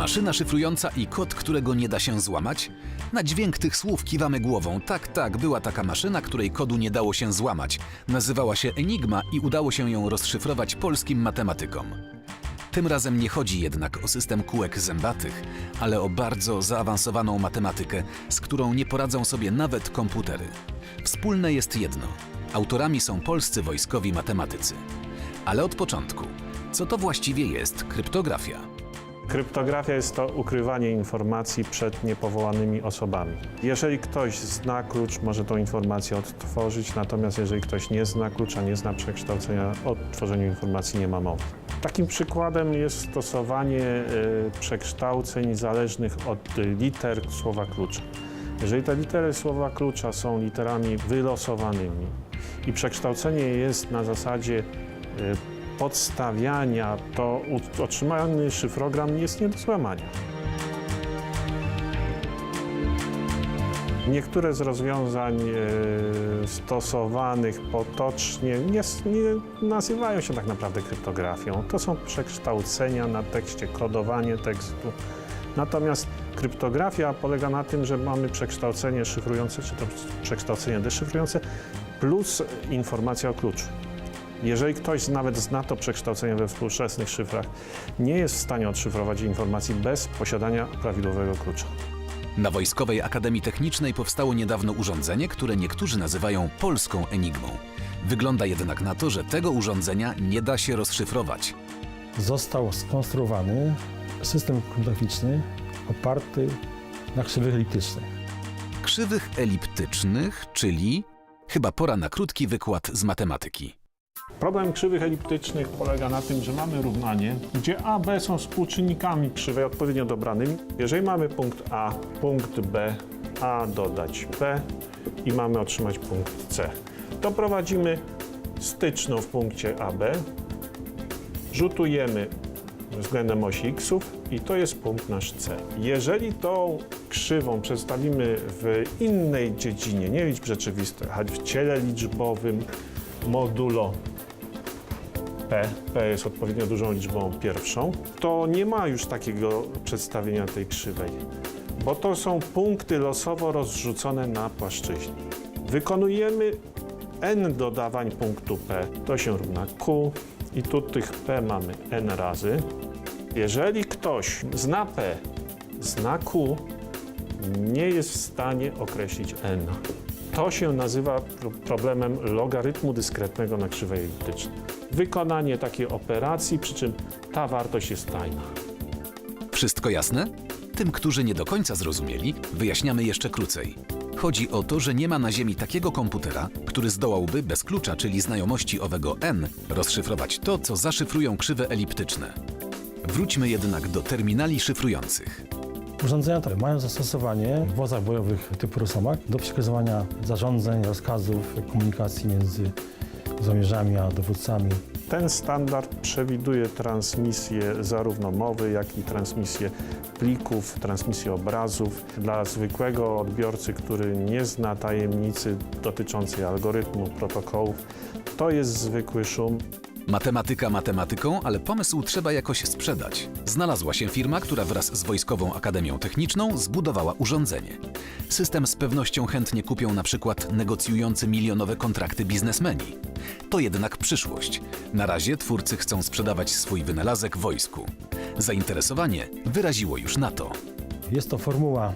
Maszyna szyfrująca i kod, którego nie da się złamać? Na dźwięk tych słów kiwamy głową. Tak, tak, była taka maszyna, której kodu nie dało się złamać. Nazywała się Enigma i udało się ją rozszyfrować polskim matematykom. Tym razem nie chodzi jednak o system kółek zębatych, ale o bardzo zaawansowaną matematykę, z którą nie poradzą sobie nawet komputery. Wspólne jest jedno: autorami są polscy wojskowi matematycy. Ale od początku, co to właściwie jest kryptografia? Kryptografia jest to ukrywanie informacji przed niepowołanymi osobami. Jeżeli ktoś zna klucz, może tą informację odtworzyć, natomiast jeżeli ktoś nie zna klucza, nie zna przekształcenia, o odtworzeniu informacji nie ma mowy. Takim przykładem jest stosowanie y, przekształceń zależnych od liter słowa klucza. Jeżeli te litery słowa klucza są literami wylosowanymi i przekształcenie jest na zasadzie y, podstawiania, to otrzymany szyfrogram jest nie do złamania. Niektóre z rozwiązań e, stosowanych potocznie nie, nie nazywają się tak naprawdę kryptografią. To są przekształcenia na tekście, kodowanie tekstu. Natomiast kryptografia polega na tym, że mamy przekształcenie szyfrujące, czy to przekształcenie deszyfrujące, plus informacja o kluczu. Jeżeli ktoś nawet zna to przekształcenie we współczesnych szyfrach, nie jest w stanie odszyfrować informacji bez posiadania prawidłowego klucza. Na Wojskowej Akademii Technicznej powstało niedawno urządzenie, które niektórzy nazywają polską enigmą. Wygląda jednak na to, że tego urządzenia nie da się rozszyfrować. został skonstruowany system kryptograficzny oparty na krzywych eliptycznych. Krzywych eliptycznych, czyli chyba pora na krótki wykład z matematyki. Problem krzywych eliptycznych polega na tym, że mamy równanie, gdzie A, B są współczynnikami krzywej odpowiednio dobranymi. Jeżeli mamy punkt A, punkt B, A dodać B i mamy otrzymać punkt C, to prowadzimy styczną w punkcie AB, rzutujemy względem osi xów i to jest punkt nasz C. Jeżeli tą krzywą przedstawimy w innej dziedzinie, nie liczb rzeczywistych, a w ciele liczbowym modulo P, P jest odpowiednio dużą liczbą pierwszą, to nie ma już takiego przedstawienia tej krzywej, bo to są punkty losowo rozrzucone na płaszczyźnie. Wykonujemy n dodawań punktu P, to się równa Q i tu tych P mamy n razy. Jeżeli ktoś zna P, zna Q, nie jest w stanie określić n. To się nazywa pro- problemem logarytmu dyskretnego na krzywej eliptycznej. Wykonanie takiej operacji, przy czym ta wartość jest tajna. Wszystko jasne? Tym, którzy nie do końca zrozumieli, wyjaśniamy jeszcze krócej. Chodzi o to, że nie ma na Ziemi takiego komputera, który zdołałby bez klucza, czyli znajomości owego n, rozszyfrować to, co zaszyfrują krzywe eliptyczne. Wróćmy jednak do terminali szyfrujących. Urządzenia te mają zastosowanie w wozach bojowych typu Rosomak do przekazywania zarządzeń, rozkazów, komunikacji między żołnierzami a dowódcami. Ten standard przewiduje transmisję zarówno mowy, jak i transmisję plików, transmisję obrazów. Dla zwykłego odbiorcy, który nie zna tajemnicy dotyczącej algorytmu, protokołów, to jest zwykły szum. Matematyka matematyką, ale pomysł trzeba jakoś sprzedać. Znalazła się firma, która wraz z Wojskową Akademią Techniczną zbudowała urządzenie. System z pewnością chętnie kupią na przykład negocjujący milionowe kontrakty biznesmeni. To jednak przyszłość. Na razie twórcy chcą sprzedawać swój wynalazek wojsku. Zainteresowanie wyraziło już NATO. Jest to formuła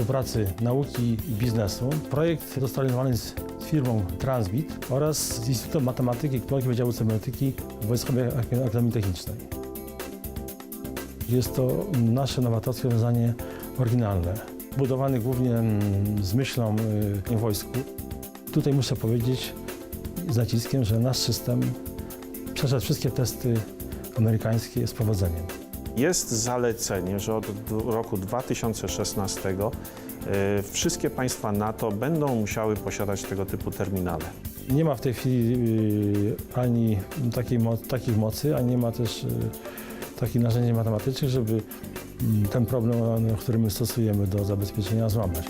współpracy nauki i biznesu. Projekt został realizowany z firmą Transbit oraz z Instytutem Matematyki i Technologii Wydziału Cybernetyki Wojskowej Ak- Akademii Technicznej. Jest to nasze nowatorskie rozwiązanie oryginalne, budowane głównie mm, z myślą y, o wojsku. Tutaj muszę powiedzieć z naciskiem, że nasz system przeszedł wszystkie testy amerykańskie z powodzeniem. Jest zalecenie, że od roku 2016 e, wszystkie państwa NATO będą musiały posiadać tego typu terminale. Nie ma w tej chwili y, ani takiej takich mocy, ani nie ma też y, takich narzędzi matematycznych, żeby mm, ten problem, który my stosujemy do zabezpieczenia, złamać.